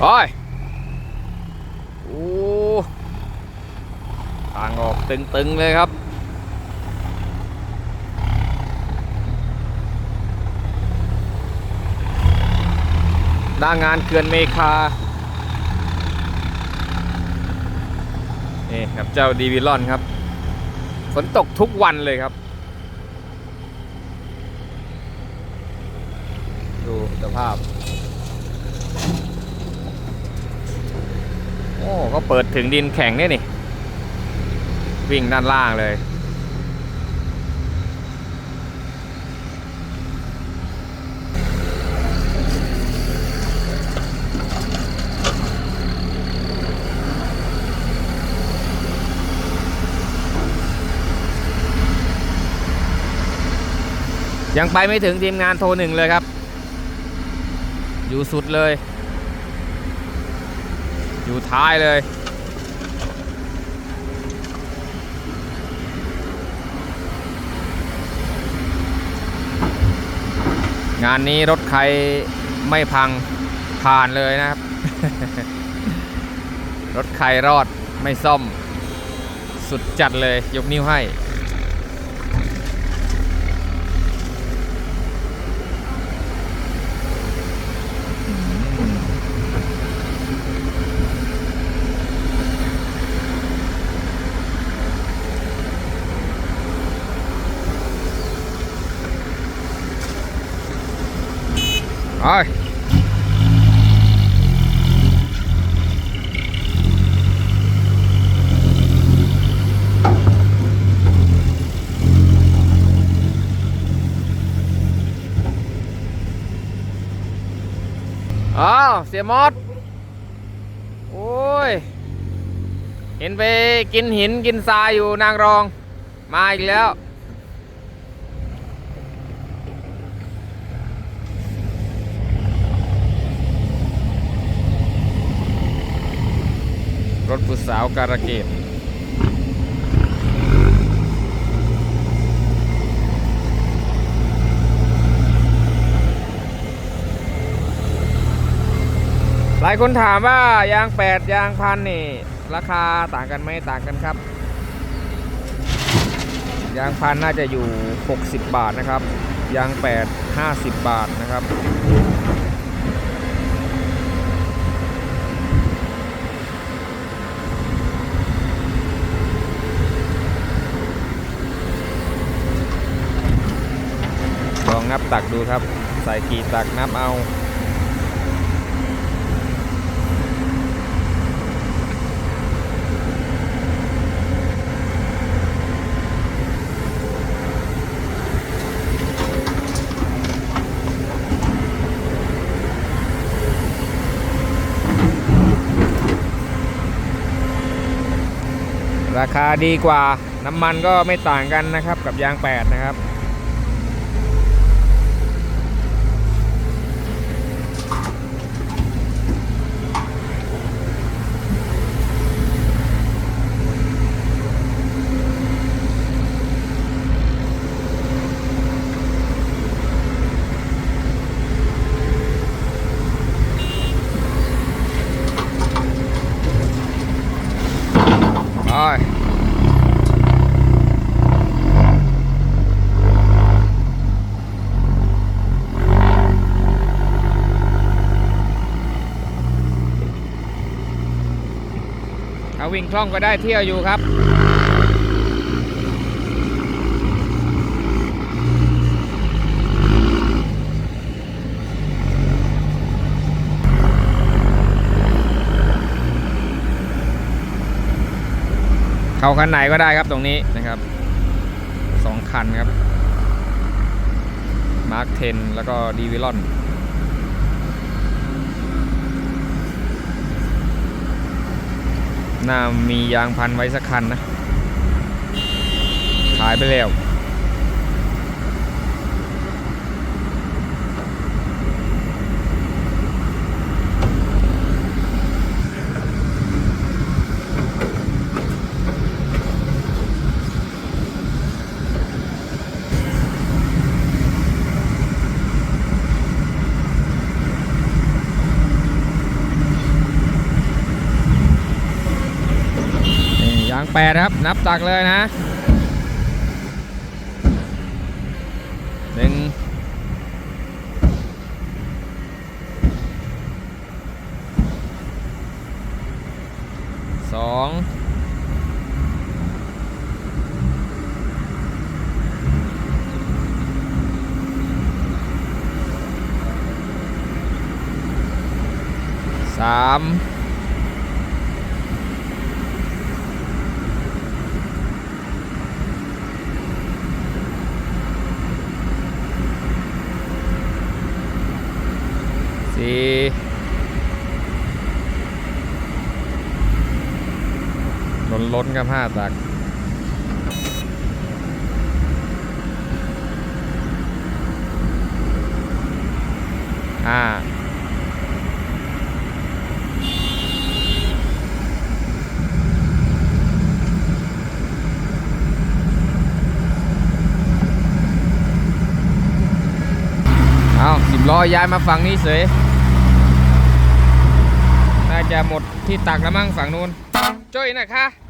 โอ้ยโอ้ทางออกตึงๆเลยครับ หน้างานเขื่อนเมคา นี่ครับเจ้าดีวิลอนครับ ฝนตกทุกวันเลยครับ ดูสภาพ โอ้ก็เปิดถึงดินแข็งเนี่ยนี่ วิ่งด้านล่างเลย ยังไปไม่ถึงทีมงานโทรหนึ่งเลยครับ อยู่สุดเลย อยู่ท้ายเลยงานนี้รถใครไม่พังผ่านเลยนะครับ รถใครรอดไม่ซ่อม สุดจัดเลยยกนิ้วให้ ไปอ้าวเสียมอด โอ้ย เห็นไปกินหินกินทรายอยู่นางรอง มาอีกแล้ว ผู้สาวการะเกดหลายคนถามว่ายาง8ยางพันนี่ ราคาต่างกันไหมต่างกันครับ ยางพันน่าจะอยู่ 60 บาทนะครับ ยาง8 50 บาทนะครับ ลองนับตักดูครับ ใส่กี่ตักนับเอาราคาดีกว่าน้ำมันก็ไม่ต่างกันนะครับกับยาง 8 นะครับ ไป ถ้าวิ่งคล่องก็ได้เที่ยวอยู่ครับ เข้าคันไหนก็ได้ครับตรงนี้นะครับสองคันครับมาร์ค10แล้วก็ดีวิลอน น่ามียางพันไว้สักคันนะ ขายไปแล้ว 8 ครับ นับตักเลยนะ 1 ล้นครับห้าตักห้าเอาสิบล้อย้ายมาฝั่งนี้เสยน่าจะหมดที่ตักแล้วมั้งฝั่งนู้นจ้อยนะคะ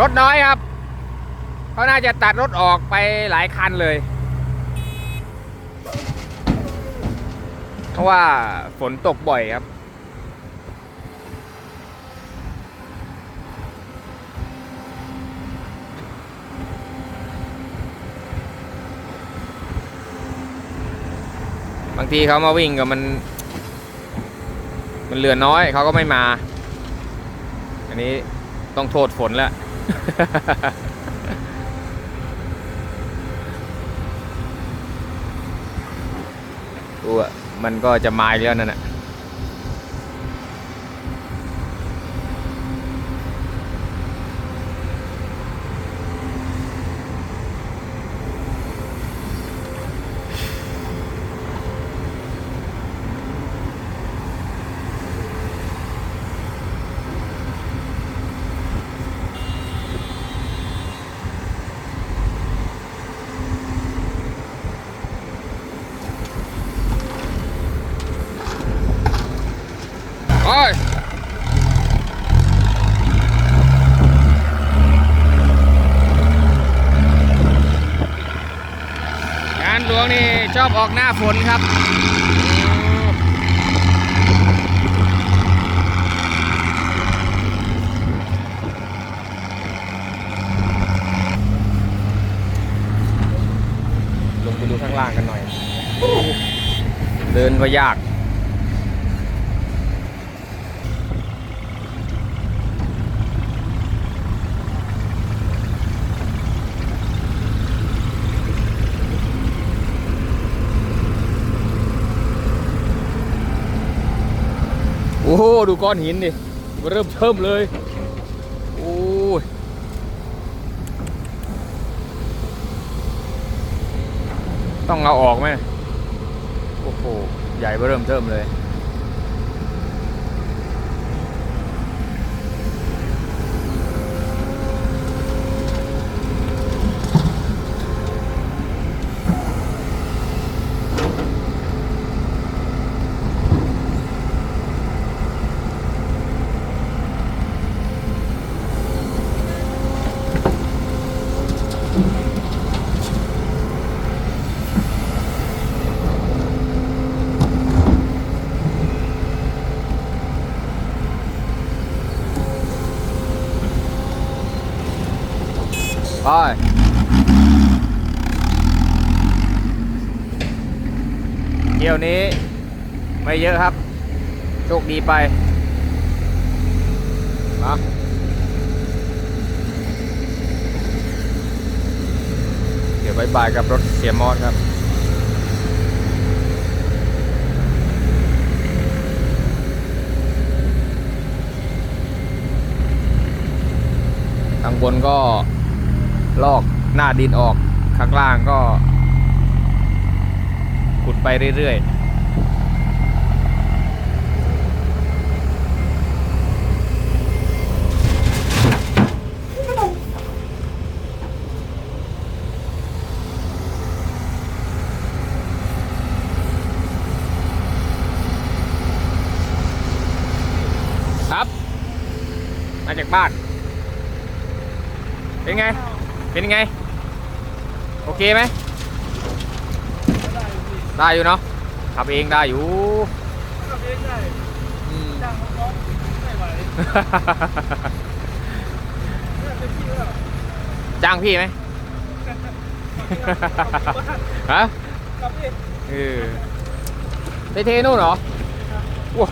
รถน้อยครับเขาน่าจะตัดรถออกไปหลายคันเลย เพราะว่าฝนตกบ่อยครับ บางทีเขามาวิ่งกับมัน มันเหลือน้อยเขาก็ไม่มา อันนี้ต้องโทษฝนแล้ว ตัวมันก็จะมาอีกแล้วนั่นแหละโอ้ยงาน หลวงนี่ชอบออกหน้าฝนครับลงไปดูข้างล่างกันหน่อย เดินก็ยาก ดูก้อนหินดิเริ่มเทิมเลย โอ้ยต้องเอาออกไหมโอ้โห ใหญ่เริ่มเทิมเลย เที่ยวนี้ ไม่เยอะครับ โชคดีไปมาเดี๋ยวบายบายกับรถเสียมอสครับข้างบนก็ ลอกหน้าดินออกข้างล่างก็ขุดไปเรื่อยๆครับ มาจากบ้าน เป็นไง เป็นไง โอเคไหมได้อยู่เนาะขับเองได้อยู่ขับเองได้อืมจ้างน้องๆไม่ไหวเนี่ยเป็นที่แล้วจ้างพี่ไหมฮะขับเองเออไปเทนู่นเหรอว้า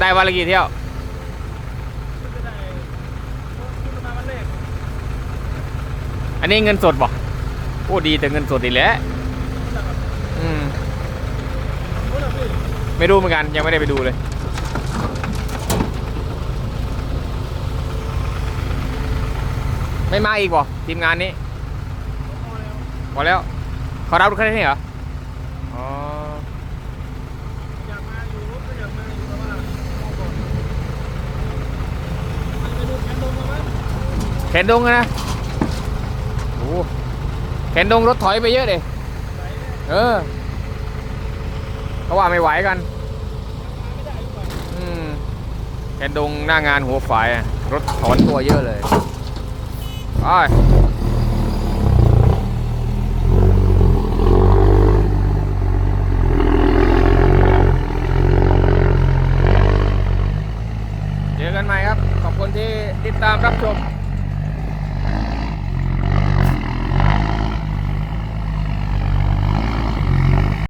ได้วันละกี่เที่ยว มันจะได้คุณมาวันแรก อันนี้เงินสดบ่โอ้ดีแต่เงินสดอีกแล้วอืมไม่รู้เหมือนกันยังไม่ได้ไปดูเลยไม่มาอีกบ่ทีมงานนี้พอแล้วพอแล้วเขารับรถคันนี้เหรออ๋ออยากมาอยู่ก็อยากมาอยู่แต่ว่าเอาก่อนไปดูแขนลงมาไหมแขนดงนะ เห็นดงรถถอยไปเยอะเลยเออเพราะว่าไม่ไหวกันเห็นอืมแคนดงหน้างานหัวฝ่ายอะรถถอนตัวเยอะเลยไป